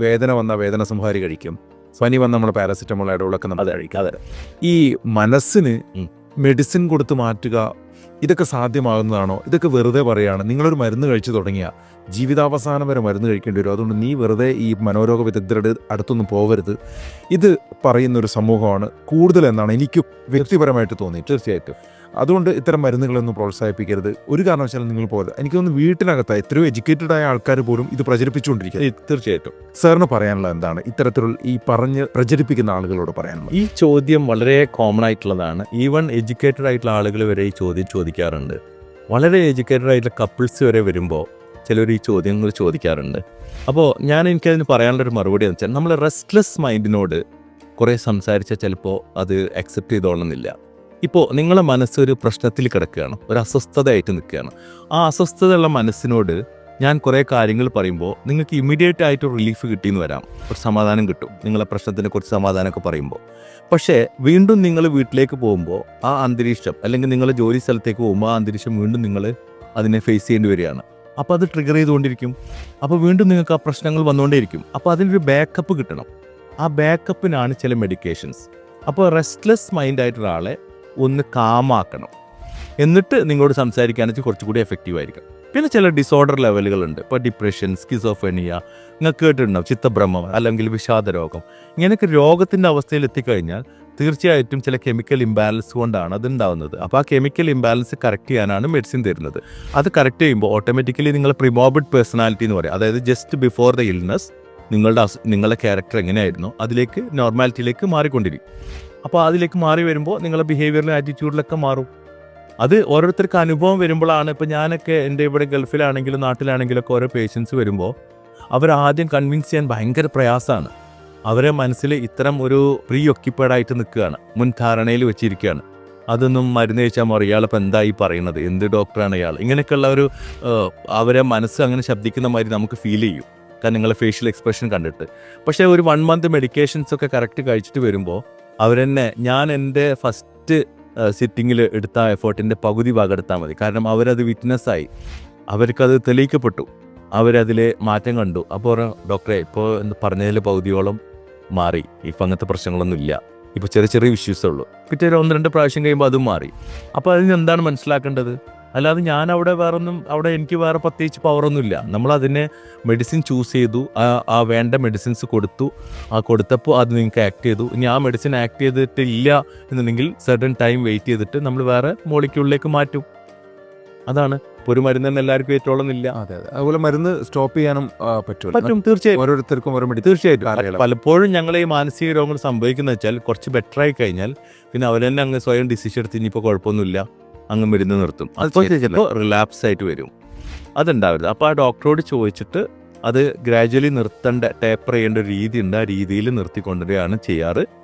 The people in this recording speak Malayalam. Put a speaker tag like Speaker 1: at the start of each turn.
Speaker 1: വേദന വന്ന വേദന സംഹാരി കഴിക്കും. പനി വന്ന നമ്മൾ പാരസിറ്റമോൾ ഇടവിളൊക്കെ നമ്മൾ കഴിക്കും.
Speaker 2: അതെ.
Speaker 1: ഈ മനസ്സിന് മെഡിസിൻ കൊടുത്ത് മാറ്റുക ഇതൊക്കെ സാധ്യമാകുന്നതാണോ? ഇതൊക്കെ വെറുതെ പറയുകയാണ് നിങ്ങളൊരു മരുന്ന് കഴിച്ചു തുടങ്ങിയ. ജീവിതാവസാനം വരെ മരുന്ന് കഴിക്കേണ്ടി വരും. അതുകൊണ്ട് നീ വെറുതെ ഈ മനോരോഗ വിദഗ്ധരുടെ അടുത്തൊന്നും പോവരുത്. ഇത് പറയുന്ന ഒരു സമൂഹമാണ്. കൂടുതൽ എന്നാണ് എനിക്ക് വ്യക്തിപരമായിട്ട് തോന്നി തീർച്ചയായിട്ടും. അതുകൊണ്ട് ഇത്തരം മരുന്നുകളൊന്നും പ്രോത്സാഹിപ്പിക്കരുത്. ഒരു കാരണവശാലും നിങ്ങൾ പോകരുത് എനിക്ക് തോന്നുന്നു വീട്ടിനകത്ത് എത്രയോ എഡ്യൂക്കേറ്റഡ് ആയ ആൾക്കാർ പോലും ഇത് പ്രചരിപ്പിച്ചുകൊണ്ടിരിക്കുന്നത്
Speaker 2: തീർച്ചയായിട്ടും.
Speaker 1: സാറിന് പറയാനുള്ള എന്താണ്? ഇത്തരത്തിലുള്ള ഈ പറഞ്ഞ് പ്രചരിപ്പിക്കുന്ന ആളുകളോട് പറയാനുള്ളത്.
Speaker 2: ഈ ചോദ്യം വളരെ കോമൺ ആയിട്ടുള്ളതാണ്. ഈവൺ എഡ്യൂക്കേറ്റഡ് ആയിട്ടുള്ള ആളുകൾ വരെ ഈ ചോദ്യം ചോദിക്കാറുണ്ട്. വളരെ എഡ്യൂക്കേറ്റഡ് ആയിട്ടുള്ള കപ്പിൾസ് വരെ വരുമ്പോൾ ചിലർ ഈ ചോദ്യങ്ങൾ ചോദിക്കാറുണ്ട്. അപ്പോൾ ഞാൻ എനിക്കതിന് പറയാനുള്ളൊരു മറുപടി എന്ന് വെച്ചാൽ നമ്മൾ റെസ്റ്റ്ലെസ് മൈൻഡിനോട് കുറേ സംസാരിച്ചാൽ ചിലപ്പോൾ അത് അക്സെപ്റ്റ് ചെയ്തോളണമെന്നില്ല ഇപ്പോൾ നിങ്ങളെ ഒരു പ്രശ്നത്തിൽ കിടക്കുകയാണ് ഒരു അസ്വസ്ഥതയായിട്ട് നിൽക്കുകയാണ്. ആ അസ്വസ്ഥതയുള്ള മനസ്സിനോട് ഞാൻ കുറേ കാര്യങ്ങൾ പറയുമ്പോൾ നിങ്ങൾക്ക് ഇമ്മീഡിയറ്റ് ആയിട്ട് റിലീഫ് കിട്ടിയെന്ന് വരാം. ഒരു സമാധാനം കിട്ടും. നിങ്ങളെ പ്രശ്നത്തിനെ കുറിച്ച് സമാധാനമൊക്കെ പറയുമ്പോൾ. പക്ഷേ വീണ്ടും നിങ്ങൾ വീട്ടിലേക്ക് പോകുമ്പോൾ ആ അന്തരീക്ഷം അല്ലെങ്കിൽ നിങ്ങൾ ജോലി സ്ഥലത്തേക്ക് പോകുമ്പോൾ ആ അന്തരീക്ഷം വീണ്ടും നിങ്ങൾ അതിനെ ഫേസ് ചെയ്യേണ്ടി വരികയാണ്. അപ്പോൾ അത് ട്രിഗർ ചെയ്തുകൊണ്ടിരിക്കും. അപ്പോൾ വീണ്ടും നിങ്ങൾക്ക് ആ പ്രശ്നങ്ങൾ വന്നുകൊണ്ടേയിരിക്കും. അപ്പോൾ അതിനൊരു ബാക്കപ്പ് കിട്ടണം. ആ ബാക്കപ്പിനാണ് ചില മെഡിക്കേഷൻസ് അപ്പോൾ റെസ്റ്റ്ലെസ് മൈൻഡ് ആയിട്ടുള്ള ആളെ ഒന്ന് കാമാക്കണം എന്നിട്ട് നിങ്ങളോട് സംസാരിക്കാനെച്ച് കുറച്ചുകൂടി എഫക്റ്റീവ് ആയിരിക്കും. പിന്നെ ചില ഡിസോർഡർ ലെവലുകളുണ്ട് ഇപ്പോൾ ഡിപ്രഷൻ സ്കിസോഫെനിയ നിങ്ങൾക്ക് കേട്ടിട്ടുണ്ടാവും ചിത്തഭ്രമം അല്ലെങ്കിൽ വിഷാദ രോഗം. ഇങ്ങനെയൊക്കെ രോഗത്തിന്റെ അവസ്ഥയിൽ എത്തിക്കഴിഞ്ഞാൽ തീർച്ചയായിട്ടും ചില കെമിക്കൽ ഇംബാലൻസ് കൊണ്ടാണ് അത് ഉണ്ടാകുന്നത് അപ്പോൾ ആ കെമിക്കൽ ഇംബാലൻസ് കറക്റ്റ് ചെയ്യാനാണ് മെഡിസിൻ തരുന്നത്. അത് കറക്റ്റ് ചെയ്യുമ്പോൾ ഓട്ടോമാറ്റിക്കലി നിങ്ങൾ പ്രിമോബിഡ് പേഴ്സണാലിറ്റി എന്ന് പറയും. അതായത് ജസ്റ്റ് ബിഫോർ ദ ഇൽനസ് നിങ്ങളുടെ നിങ്ങളുടെ ക്യാരക്ടർ എങ്ങനെയായിരുന്നു അതിലേക്ക് നോർമാലിറ്റിയിലേക്ക് മാറിക്കൊണ്ടിരിക്കും. അപ്പോൾ അതിലേക്ക് മാറി വരുമ്പോൾ നിങ്ങളുടെ ബിഹേവിയറിലും ആറ്റിറ്റ്യൂഡിലൊക്കെ മാറും. അത് ഓരോരുത്തർക്ക് അനുഭവം വരുമ്പോഴാണ് ഇപ്പോൾ ഞാനൊക്കെ എന്റെ ഇവിടെ ഗൾഫിലാണെങ്കിലും നാട്ടിലാണെങ്കിലും ഒക്കെ ഓരോ പേഷ്യൻസ് വരുമ്പോൾ അവരാദ്യം കൺവിൻസ് ചെയ്യാൻ ഭയങ്കര പ്രയാസമാണ്. അവരെ മനസ്സിൽ ഇത്തരം ഒരു പ്രീ ഒക്കിപ്പേഡായിട്ട് നിൽക്കുകയാണ്. മുൻധാരണയിൽ വെച്ചിരിക്കുകയാണ്. അതൊന്നും മരുന്ന് കഴിച്ചാൽ മതി. ഇയാളിപ്പോൾ എന്തായി പറയുന്നത്? എന്ത് ഡോക്ടറാണ് ഇയാൾ? ഇങ്ങനെയൊക്കെയുള്ള ഒരു അവരെ മനസ്സ് അങ്ങനെ ശബ്ദിക്കുന്ന മാതിരി നമുക്ക് ഫീൽ ചെയ്യും. കാരണം നിങ്ങളെ ഫേഷ്യൽ എക്സ്പ്രഷൻ കണ്ടിട്ട്. പക്ഷേ ഒരു വൺ മന്ത് മെഡിക്കേഷൻസ് ഒക്കെ കറക്റ്റ് കഴിച്ചിട്ട് വരുമ്പോൾ അവരെന്നെ ഞാൻ എന്റെ ഫസ്റ്റ് സിറ്റിങ്ങിൽ എടുത്ത എഫേർട്ടിന്റെ പകുതി ഭാഗം എടുത്താൽ മതി. കാരണം അവരത് വിറ്റ്നസ്സായി അവർക്കത് തെളിയിക്കപ്പെട്ടു. അവരതിൽ മാറ്റം കണ്ടു. അപ്പോൾ ഡോക്ടറെ ഇപ്പോൾ എന്ന് പറഞ്ഞതിൽ പകുതിയോളം മാറി. ഇപ്പം അങ്ങനത്തെ പ്രശ്നങ്ങളൊന്നും ഇല്ല. ഇപ്പോൾ ചെറിയ ചെറിയ ഇഷ്യൂസേ ഉള്ളൂ. പിറ്റേ ഒന്ന് രണ്ട് പ്രാവശ്യം കഴിയുമ്പോൾ അതും മാറി. അപ്പോൾ അതിന് എന്താണ് മനസ്സിലാക്കേണ്ടത്? അല്ലാതെ ഞാൻ അവിടെ വേറൊന്നും അവിടെ എനിക്ക് വേറെ പ്രത്യേകിച്ച് പവറൊന്നുമില്ല നമ്മൾ അതിനെ മെഡിസിൻ ചൂസ് ചെയ്തു ആ വേണ്ട മെഡിസിൻസ് കൊടുത്തു. ആ കൊടുത്തപ്പോൾ അത് നിങ്ങൾക്ക് ആക്ട് ചെയ്തു. ഇനി ആ മെഡിസിൻ ആക്ട് ചെയ്തിട്ടില്ല എന്നുണ്ടെങ്കിൽ സർട്ടൺ ടൈം വെയിറ്റ് ചെയ്തിട്ട് നമ്മൾ വേറെ മോളിക്യൂളിലേക്ക് മാറ്റും. അതാണ്. ഇപ്പോൾ ഒരു മരുന്ന് തന്നെ എല്ലാവർക്കും ഏറ്റോളന്നില്ല
Speaker 1: അതെ അതെ. അതുപോലെ മരുന്ന് സ്റ്റോപ്പ് ചെയ്യാനും പറ്റും
Speaker 2: പറ്റും തീർച്ചയായും.
Speaker 1: ഓരോരുത്തർക്കും ഓരോ
Speaker 2: തീർച്ചയായിട്ടും. പലപ്പോഴും ഞങ്ങൾ ഈ മാനസിക രോഗങ്ങൾ സംഭവിക്കുന്ന വെച്ചാൽ കുറച്ച് ബെറ്റർ ആയി കഴിഞ്ഞാൽ പിന്നെ അവർ തന്നെ അങ്ങ് സ്വയം ഡിസിഷൻ എടുത്ത് ഇനിയിപ്പോൾ കുഴപ്പമൊന്നുമില്ല. അങ്ങ് മരുന്ന് നിർത്തും.
Speaker 1: അത്.
Speaker 2: ചിലപ്പോൾ റിലാപ്സ് ആയിട്ട് വരും. അതുണ്ടാവരുത്. അപ്പോൾ ആ ഡോക്ടറോട് ചോദിച്ചിട്ട് അത് ഗ്രാജുവലി നിർത്തേണ്ട ടേപ്പർ ചെയ്യേണ്ട ഒരു രീതി ഉണ്ട് ആ രീതിയിൽ നിർത്തിക്കൊണ്ടുവരികയാണ് ചെയ്യാറ്.